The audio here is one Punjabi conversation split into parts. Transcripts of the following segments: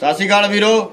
ਸਤਿ ਸ਼੍ਰੀ ਅਕਾਲ ਵੀਰੋ।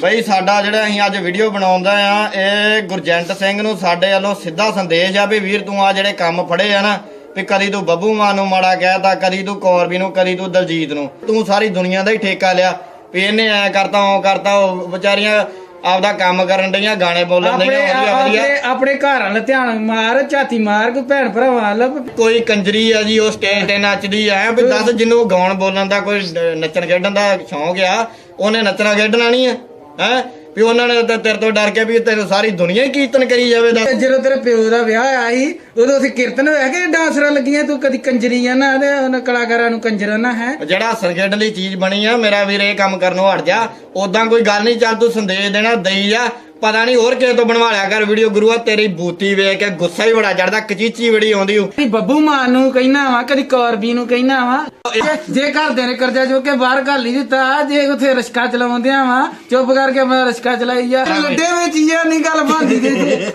ਬਈ ਸਾਡਾ ਜਿਹੜਾ ਅਸੀਂ ਅੱਜ ਵੀਡੀਓ ਬਣਾਉਂਦਾ ਆ ਇਹ ਗੁਰਜੰਟ ਸਿੰਘ ਨੂੰ ਸਾਡੇ ਵੱਲੋਂ ਸਿੱਧਾ ਸੰਦੇਸ਼ ਆ ਵੀ ਵੀਰ ਤੂੰ ਆ ਜਿਹੜੇ ਕੰਮ ਫੜੇ ਆ ਨਾ, ਵੀ ਕਦੀ ਤੂੰ ਬੱਬੂ ਮਾਨ ਨੂੰ ਮਾੜਾ ਕਹਿਤਾ, ਕਦੀ ਤੂੰ ਕੌਰਬੀ ਨੂੰ, ਕਦੀ ਤੂੰ ਦਲਜੀਤ ਨੂੰ। ਤੂੰ ਸਾਰੀ ਦੁਨੀਆ ਦਾ ਹੀ ਠੇਕਾ ਲਿਆ। ਵੀ ਇਹਨੇ ਐ ਕਰਤਾ ਉਹ ਕਰਤਾ, ਉਹ ਵਿਚਾਰੀਆਂ ਆਪਦਾ ਕੰਮ ਕਰਨ ਡਈਆਂ ਗਾਣੇ ਬੋਲਣ ਡਈਆਂ ਵਧੀਆ ਵਧੀਆ। ਆਪਣੇ ਆਪਣੇ ਘਰ ਵਾਲ ਧਿਆਨ ਮਾਰ ਝਾਤੀ ਮਾਰ ਕੋਈ ਭੈਣ ਭਰਾਵਾਂ ਲੱਭ ਕੋਈ ਕੰਜਰੀ ਆ ਜੀ ਉਹ ਸਟੇਜ ਤੇ ਨੱਚਦੀ ਆ। ਵੀ ਦੱਸ ਜਿਹਨੂੰ ਗਾਉਣ ਬੋਲਣ ਦਾ ਕੋਈ ਨੱਚਣ ਖੇਡਣ ਦਾ ਸ਼ੌਂਕ ਆ ਉਹਨੇ ਨੱਚਣਾ ਖੇਡਣਾ ਨਹੀਂ ਆ ਹੈ? ਵੀ ਉਹਨਾਂ ਨੇ ਤਾਂ ਤੇਰੇ ਤੋਂ ਡਰ ਕੇ ਵੀ ਤੈਨੂੰ ਸਾਰੀ ਦੁਨੀਆ ਹੀ ਕੀਰਤਨ ਕਰੀ ਜਾਵੇ ਦਾ ਜਦੋਂ ਤੇਰੇ ਪਿਓ ਦਾ ਵਿਆਹ ਆਇਆ ਸੀ ਉਦੋਂ ਅਸੀਂ ਕੀਰਤਨ ਹੋਇਆ ਕਿ ਡਾਂਸਰਾਂ ਲੱਗੀਆਂ ਤੂੰ ਕਦੀ ਕੰਜਰੀਆਂ ਨਾ ਤੇ ਉਹਨਾਂ ਕਲਾਕਾਰਾਂ ਨੂੰ ਕੰਜਰਾਂ ਨਾ ਹੈ। ਜਿਹੜਾ ਖੇਡਣ ਲਈ ਚੀਜ਼ ਬਣੀ ਆ ਮੇਰਾ ਵੀਰ ਇਹ ਕੰਮ ਕਰਨੋਂ ਹਟ ਜਾ ਉਦਾਂ ਕੋਈ ਗੱਲ ਨਹੀਂ ਚੱਲ ਤੂੰ ਸੰਦੇਸ਼ ਦੇਣਾ ਦਈ ਜਾ। ਪਤਾ ਨਹੀਂ ਹੋਰ ਕਿਸੇ ਤੋਂ ਬਣਵਾ ਲਿਆ ਕਰ ਵੀਡੀਓ ਗੁਰੂਆ ਤੇਰੀ ਬੂਤੀ ਵੇਖ ਕੇ ਗੁੱਸਾ ਹੀ ਬੜਾ ਚੜਦਾ ਕਚੀਚੀ ਬੜੀ ਆਉਂਦੀ ਓ। ਕਦੀ ਬੱਬੂ ਮਾਨ ਨੂੰ ਕਹਿਣਾ ਵਾ ਕਦੀ ਕੌਰਬੀ ਨੂੰ ਕਹਿਣਾ ਵਾ। ਜੇ ਘਰਦੇ ਨੇ ਕਰਜ਼ਾ ਚੁੱਕ ਕੇ ਬਾਹਰ ਘੱਲ ਹੀ ਦਿੱਤਾ ਜੇ ਉਥੇ ਰਿਸ਼ਕਾ ਚਲਾਉਂਦਿਆਂ ਵਾ ਚੁੱਪ ਕਰਕੇ ਮੈਂ ਰਿਸ਼ਕਾ ਚਲਾਈ ਜਾ ਲੱਡੇ ਵਿੱਚ ਹੀ ਆ ਨਹੀਂ ਗੱਲ ਬਣਦੀ ਦੇ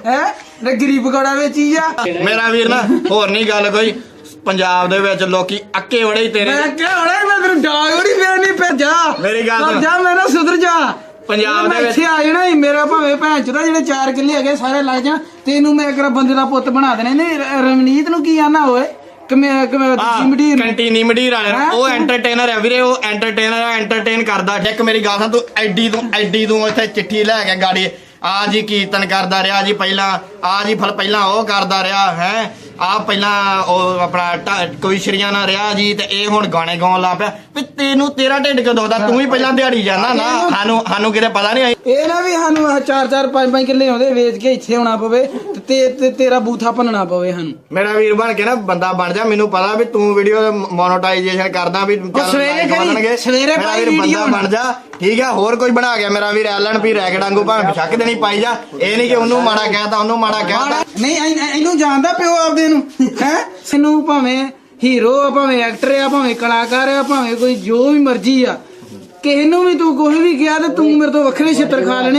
ਹੈ? ਰਗਰੀ ਪਕੌੜਾ ਵਿੱਚ ਹੀ ਆ। ਮੇਰਾ ਵੀਰ ਨਾ ਹੋਰ ਨਹੀਂ ਗੱਲ ਕੋਈ। ਪੰਜਾਬ ਦੇ ਵਿੱਚ ਲੋਕੀ ਅੱਕੇ ਬੜੇ ਹੀ ਤੇਰੇ। ਮੈਂ ਕਿਹਾ ਹੋਣਾ ਮੈਂ ਤੈਨੂੰ ਡਾਗ ਨਹੀਂ ਪੈ ਜਾ ਮੇਰੀ ਗੱਲ ਸੁਣ। ਜਾ ਮੇਰਾ ਸੁਧਰ ਜਾ। ਪੰਜਾਬ ਮੈਂ ਦੇ ਵਿੱਚ- ਇੱਥੇ ਆ ਜਾਣਾ ਸੀ, ਮੇਰਾ ਭਾਵੇਂ ਭੈਣ ਚੋਦਾ ਜਿਹੜੇ 4 ਕਿੱਲੇ ਹੈਗੇ ਸਾਰੇ ਲੱਗ ਜਾਣ। ਤੈਨੂੰ ਮੈਂ ਇੱਕ ਬੰਦੇ ਦਾ ਪੁੱਤ ਬਣਾ ਦੇਣੇ। ਨੇ ਰਵਨੀਤ ਨੂੰ ਕੀ ਆਣਾ ਓਏ? ਕਮੇ ਕਮੇ ਜਿਮੜੀ ਕੰਟੀਨੀ ਮਡੀਰ ਵਾਲੇ? ਉਹ ਐਂਟਰਟੇਨਰ ਹੈ ਵੀਰੇ ਉਹ ਐਂਟਰਟੇਨਰ ਹੈ ਐਂਟਰਟੇਨ ਕਰਦਾ। ਇੱਕ ਮੇਰੀ ਗੱਲ ਸੁਣ ਤੂੰ ਐਡੀ ਤੂੰ ਐਡੀ ਤੂੰ ਇੱਥੇ ਚਿੱਠੀ ਲੈ ਕੇ ਗਾੜੀ। ਆ ਜੀ ਕੀਰਤਨ ਕਰਦਾ ਰਿਹਾ ਜੀ ਪਹਿਲਾਂ ਆ ਜੀ ਫਲ ਪਹਿਲਾਂ ਉਹ ਕਰਦਾ ਰਿਹਾ ਹੈ। ਆ ਪਹਿਲਾਂ ਉਹ ਆਪਣਾ ਕੋਈ ਸ਼ਰੀਆਂ ਨਾ ਰਿਹਾ ਜੀ ਤੇ ਇਹ ਹੁਣ ਗਾਣੇ ਗਾਉਣ ਲੱਗ ਪਿਆ। ਵੀ ਤੈਨੂੰ ਤੇਰਾ ਢਿੱਡ ਕਿਉਂ ਦੁਖਦਾ ਤੂੰ ਹੀ ਪਹਿਲਾਂ ਦਿਹਾੜੀ ਜਾਂਦਾ ਨਾ। ਸਾਨੂੰ ਸਾਨੂੰ ਕਿਤੇ ਪਤਾ ਨਹੀਂ ਇਹ ਨਾ ਵੀ ਸਾਨੂੰ 4 4 5 5 ਕਿੱਲੇ ਆਉਂਦੇ ਵੇਚ ਕੇ ਇੱਥੇ ਆਉਣਾ ਪਵੇ ਤੇ ਤੇਰਾ ਬੂਥਾ ਭੰਨਣਾ ਪਵੇ ਸਾਨੂੰ। ਮੇਰਾ ਵੀਰ ਬਣ ਕੇ ਨਾ ਬੰਦਾ ਬਣ ਜਾ ਮੈਨੂੰ ਪਤਾ ਵੀ ਤੂੰ ਵੀਡੀਓ ਮੋਨੋਟਾਈਜੇਸ਼ਨ ਕਰਦਾ ਵੀ ਸਵੇਰੇ ਕਰੀ। ਸਵੇਰੇ ਪਾਈ ਬੰਦਾ ਬਣ ਜਾ ਠੀਕ ਆ ਹੋਰ ਕੋਈ ਬਣਾ ਗਿਆ ਮੇਰਾ ਵੀਰ ਐਲਨ ਪੀ ਰੈਕਟ ਵਾਂਗੂ ਭਾਵੇਂ ਬਿਸ਼ੱਕ ਦੇਣੀ ਪਾਈ ਜਾ। ਇਹ ਨਹੀਂ ਕਿ ਉਹਨੂੰ ਮਾੜਾ ਕਹਿਤਾ ਉਹਨੂੰ ਮਾੜਾ ਕਹਿਤਾ ਨਹੀਂ ਇਹ- ਇਹਨੂੰ ਜਾਣਦਾ ਪਿਓ ਆਪਦੇ ਨੂੰ ਹੈ? ਇਹਨੂੰ ਭਾਵੇਂ ਹੀਰੋ ਆ ਭਾਵੇਂ ਐਕਟਰ ਆ ਭਾਵੇਂ ਕਲਾਕਾਰ ਆ ਭਾਵੇਂ ਕੋਈ ਜੋ ਵੀ ਮਰਜ਼ੀ ਆ। ਕਿਸੇ ਨੂੰ ਵੀ ਤੂੰ ਕੁਝ ਵੀ ਕਿਹਾ ਤੇ ਤੂੰ ਮੇਰੇ ਤੋਂ ਵੱਖਰੇ ਛਿੱਤਰ ਖਾ ਲੈਣੇ।